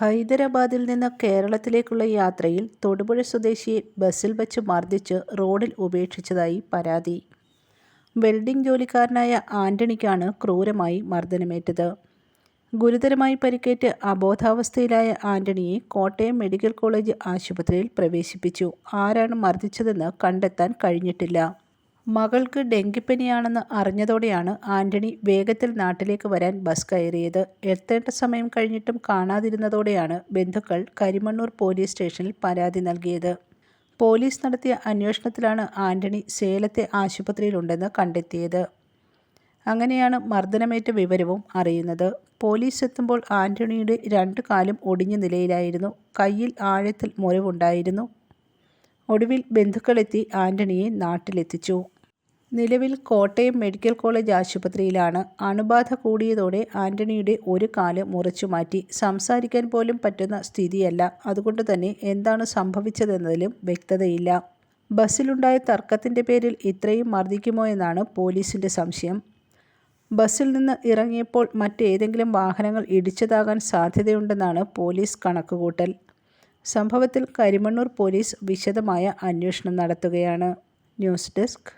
ഹൈദരാബാദിൽ നിന്ന് കേരളത്തിലേക്കുള്ള യാത്രയിൽ തൊടുപുഴ സ്വദേശിയെ ബസ്സിൽ വച്ച് മർദ്ദിച്ച് റോഡിൽ ഉപേക്ഷിച്ചതായി പരാതി. വെൽഡിംഗ് ജോലിക്കാരനായ ആന്റണിക്കാണ് ക്രൂരമായി മർദ്ദനമേറ്റത്. ഗുരുതരമായി പരിക്കേറ്റ് അബോധാവസ്ഥയിലായ ആന്റണിയെ കോട്ടയം മെഡിക്കൽ കോളേജ് ആശുപത്രിയിൽ പ്രവേശിപ്പിച്ചു. ആരാണ് മർദ്ദിച്ചതെന്ന് കണ്ടെത്താൻ കഴിഞ്ഞിട്ടില്ല. മകൾക്ക് ഡെങ്കിപ്പനിയാണെന്ന് അറിഞ്ഞതോടെയാണ് ആന്റണി വേഗത്തിൽ നാട്ടിലേക്ക് വരാൻ ബസ് കയറിയത്. എത്തേണ്ട സമയം കഴിഞ്ഞിട്ടും കാണാതിരുന്നതോടെയാണ് ബന്ധുക്കൾ കരിമണ്ണൂർ പോലീസ് സ്റ്റേഷനിൽ പരാതി നൽകിയത്. പോലീസ് നടത്തിയ അന്വേഷണത്തിലാണ് ആന്റണി സേലത്തെ ആശുപത്രിയിലുണ്ടെന്ന് കണ്ടെത്തിയത്. അങ്ങനെയാണ് മർദ്ദനമേറ്റ വിവരവും അറിയുന്നത്. പോലീസ് എത്തുമ്പോൾ ആന്റണിയുടെ രണ്ട് കാലും ഒടിഞ്ഞ നിലയിലായിരുന്നു. കയ്യിൽ ആഴത്തിൽ മുറിവുണ്ടായിരുന്നു. ഒടുവിൽ ബന്ധുക്കളെത്തി ആന്റണിയെ നാട്ടിലെത്തിച്ചു. നിലവിൽ കോട്ടയം മെഡിക്കൽ കോളേജ് ആശുപത്രിയിലാണ് അണുബാധ കൂടിയതോടെ ആന്റണിയുടെ ഒരു കാൽ മുറിച്ചു മാറ്റി. സംസാരിക്കാൻ പോലും പറ്റുന്ന സ്ഥിതിയല്ല. അതുകൊണ്ട് തന്നെ എന്താണ് സംഭവിച്ചതെന്നതിലും വ്യക്തതയില്ല. ബസ്സിലുണ്ടായ തർക്കത്തിന്റെ പേരിൽ ഇത്രയും മർദ്ദിക്കുമോ എന്നാണ് പോലീസിന്റെ സംശയം. ബസ്സിൽ നിന്ന് ഇറങ്ങിയപ്പോൾ മറ്റേതെങ്കിലും വാഹനങ്ങൾ ഇടിച്ചതാകാൻ സാധ്യതയുണ്ടെന്നാണ് പോലീസ് കണക്കുകൂട്ടൽ. സംഭവത്തിൽ കരിമണ്ണൂർ പോലീസ് വിശദമായ അന്വേഷണം നടത്തുകയാണ്. News desk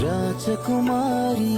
राजकुमारी